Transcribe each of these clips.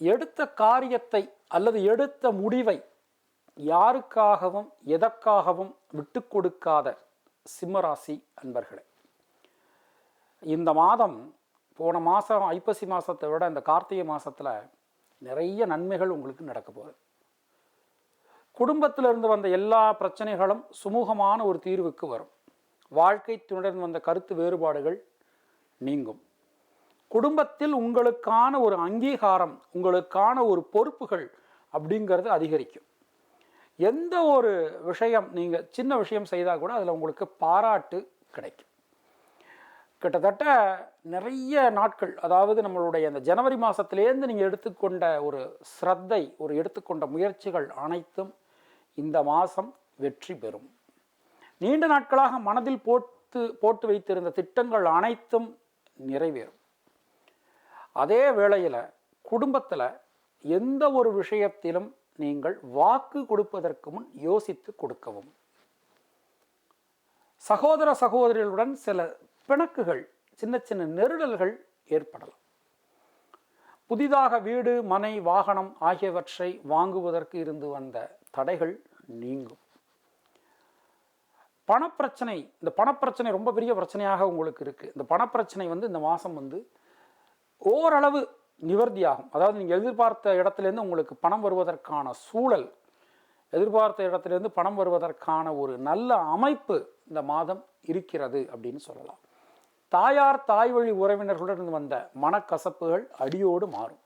எடுத்த காரியத்தை அல்லது எடுத்த முடிவை யாருக்காகவும் எதற்காகவும் விட்டு கொடுக்காத சிம்மராசி அன்பர்களே. இந்த மாதம் போன மாதம் ஐப்பசி மாதத்தை விட இந்த கார்த்திகை மாதத்தில் நிறைய நன்மைகள் உங்களுக்கு நடக்க போகுது. குடும்பத்தில் இருந்து வந்த எல்லா பிரச்சனைகளும் சுமூகமான ஒரு தீர்வுக்கு வரும். வாழ்க்கை துணைடன் வந்த கருத்து வேறுபாடுகள் நீங்கும். குடும்பத்தில் உங்களுக்கான ஒரு அங்கீகாரம் உங்களுக்கான ஒரு பொறுப்புகள் அப்படிங்கிறது அதிகரிக்கும். எந்த ஒரு விஷயம் நீங்கள் சின்ன விஷயம் செய்தால் கூட அதில் உங்களுக்கு பாராட்டு கிடைக்கும். கிட்டத்தட்ட நிறைய நாட்கள் அதாவது நம்மளுடைய அந்த ஜனவரி மாதத்துலேருந்து நீங்கள் எடுத்துக்கொண்ட ஒரு ஸ்ரத்தை ஒரு எடுத்துக்கொண்ட முயற்சிகள் அனைத்தும் இந்த மாதம் வெற்றி பெறும். நீண்ட நாட்களாக மனதில் போட்டு போட்டு வைத்திருந்த திட்டங்கள் அனைத்தும் நிறைவேறும். அதே வேளையில் குடும்பத்தில் எந்த ஒரு விஷயத்திலும் நீங்கள் வாக்கு கொடுப்பதற்கு முன் யோசித்து கொடுக்கவும். சகோதர சகோதரிகளுடன் சில பிணக்குகள் சின்ன சின்ன நெருடல்கள் ஏற்படலாம். புதிதாக வீடு மனை வாகனம் ஆகியவற்றை வாங்குவதற்கு இருந்து வந்த தடைகள் நீங்கும். பணப்பிரச்சனை இந்த பணப்பிரச்சனை ரொம்ப பெரிய பிரச்சனையாக உங்களுக்கு இருக்குது இந்த பணப்பிரச்சனை வந்து இந்த மாதம் வந்து ஓரளவு நிவர்த்தியாகும். அதாவது நீங்கள் எதிர்பார்த்த இடத்துலேருந்து உங்களுக்கு பணம் வருவதற்கான சூழல் எதிர்பார்த்த இடத்துலேருந்து பணம் வருவதற்கான ஒரு நல்ல அமைப்பு இந்த மாதம் இருக்கிறது அப்படின்னு சொல்லலாம். தாயார் தாய் வழி உறவினர்களுடன் வந்த மனக்கசப்புகள் அடியோடு மாறும்.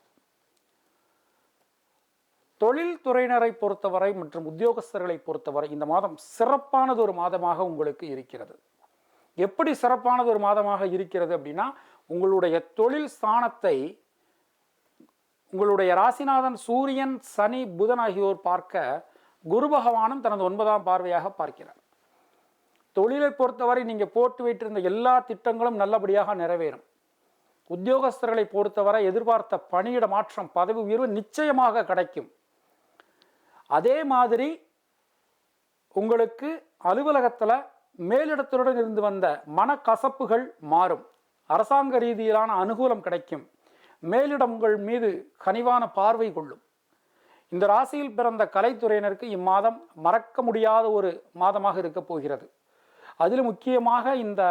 தொழில்துறையினரை பொறுத்தவரை மற்றும் உத்தியோகஸ்தர்களை பொறுத்தவரை இந்த மாதம் சிறப்பானது ஒரு மாதமாக உங்களுக்கு இருக்கிறது. எப்படி சிறப்பானது ஒரு மாதமாக இருக்கிறது அப்படின்னா உங்களுடைய தொழில் ஸ்தானத்தை உங்களுடைய ராசிநாதன் சூரியன் சனி புதன் ஆகியோர் பார்க்க குரு பகவானும் தனது ஒன்பதாம் பார்வையாக பார்க்கிறார். தொழிலை பொறுத்தவரை நீங்கள் போட்டு வைத்திருந்த எல்லா திட்டங்களும் நல்லபடியாக நிறைவேறும். உத்தியோகஸ்தர்களை பொறுத்தவரை எதிர்பார்த்த பணியிட மாற்றம் பதவி உயர்வு நிச்சயமாக கிடைக்கும். அதே மாதிரி உங்களுக்கு அலுவலகத்தில் மேலிடத்துடன் இருந்து வந்த மனக்கசப்புகள் மாறும். அரசாங்க ரீதியிலான அனுகூலம் கிடைக்கும். மேலிடம் உங்கள் மீது கனிவான பார்வை கொள்ளும். இந்த ராசியில் பிறந்த கலைத்துறையினருக்கு இம்மாதம் மறக்க முடியாத ஒரு மாதமாக இருக்கப் போகிறது. அதில் முக்கியமாக இந்த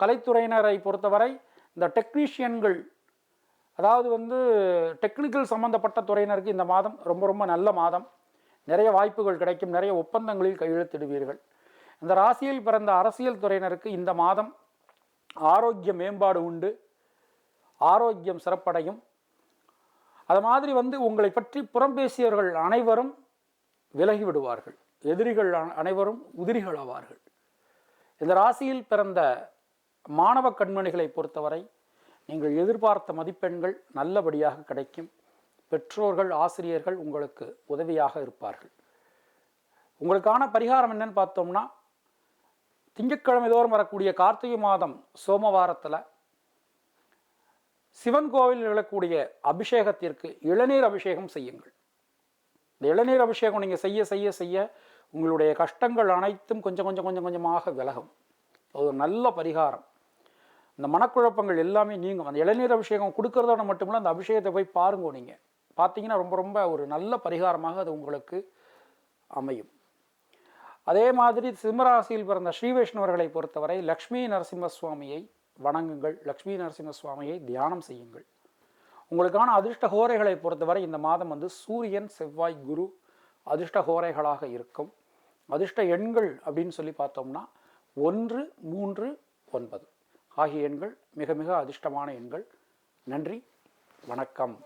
கலைத்துறையினரை பொறுத்தவரை இந்த டெக்னீஷியன்கள் அதாவது வந்து டெக்னிக்கல் சம்பந்தப்பட்ட துறையினருக்கு இந்த மாதம் ரொம்ப ரொம்ப நல்ல மாதம். நிறைய வாய்ப்புகள் கிடைக்கும் நிறைய ஒப்பந்தங்களில் கையெழுத்திடுவீர்கள். இந்த ராசியில் பிறந்த அரசியல் துறையினருக்கு இந்த மாதம் ஆரோக்கிய மேம்பாடு உண்டு ஆரோக்கியம் சிறப்படையும். அது மாதிரி வந்து உங்களை பற்றி புறம் பேசியவர்கள் அனைவரும் விலகி விடுவார்கள். எதிரிகள் அனைவரும் அனைவரும் உதிரிகளாவார்கள் இந்த ராசியில் பிறந்த மாணவ கண்மணிகளை பொறுத்தவரை நீங்கள் எதிர்பார்த்த மதிப்பெண்கள் நல்லபடியாக கிடைக்கும். பெற்றோர்கள் ஆசிரியர்கள் உங்களுக்கு உதவியாக இருப்பார்கள். உங்களுக்கான பரிகாரம் என்னன்னு பார்த்தோம்னா திங்கட்கிழமை தோறும் வரக்கூடிய கார்த்திகை மாதம் சோமவாரத்தில் சிவன் கோவிலில் விழக்கூடிய அபிஷேகத்திற்கு இளநீர் அபிஷேகம் செய்யுங்கள். இந்த இளநீர் அபிஷேகம் நீங்கள் செய்ய செய்ய செய்ய உங்களுடைய கஷ்டங்கள் அனைத்தும் கொஞ்சம் கொஞ்சம் கொஞ்சம் கொஞ்சமாக விலகும். அது ஒரு நல்ல பரிகாரம். இந்த மனக்குழப்பங்கள் எல்லாமே நீங்கும். அந்த இளநீர் அபிஷேகம் கொடுக்கறதோட மட்டுமில்ல அந்த அபிஷேகத்தை போய் பாருங்க நீங்கள் பார்த்தீங்கன்னா ரொம்ப ரொம்ப ஒரு நல்ல பரிகாரமாக அது உங்களுக்கு அமையும். அதே மாதிரி சிம்மராசியில் பிறந்த ஸ்ரீ வைஷ்ணவர்களை பொறுத்தவரை லக்ஷ்மி நரசிம்ம சுவாமியை வணங்குங்கள். லக்ஷ்மி நரசிம்ம சுவாமியை தியானம் செய்யுங்கள். உங்களுக்கான அதிர்ஷ்ட ஹோரைகளை பொறுத்தவரை இந்த மாதம் வந்து சூரியன் செவ்வாய் குரு அதிர்ஷ்ட ஹோரைகளாக இருக்கும். அதிர்ஷ்ட எண்கள் அப்படின்னு சொல்லி பார்த்தோம்னா ஒன்று மூன்று ஒன்பது. ஆகிய எண்கள் மிக மிக அதிர்ஷ்டமான எண்கள். நன்றி வணக்கம்.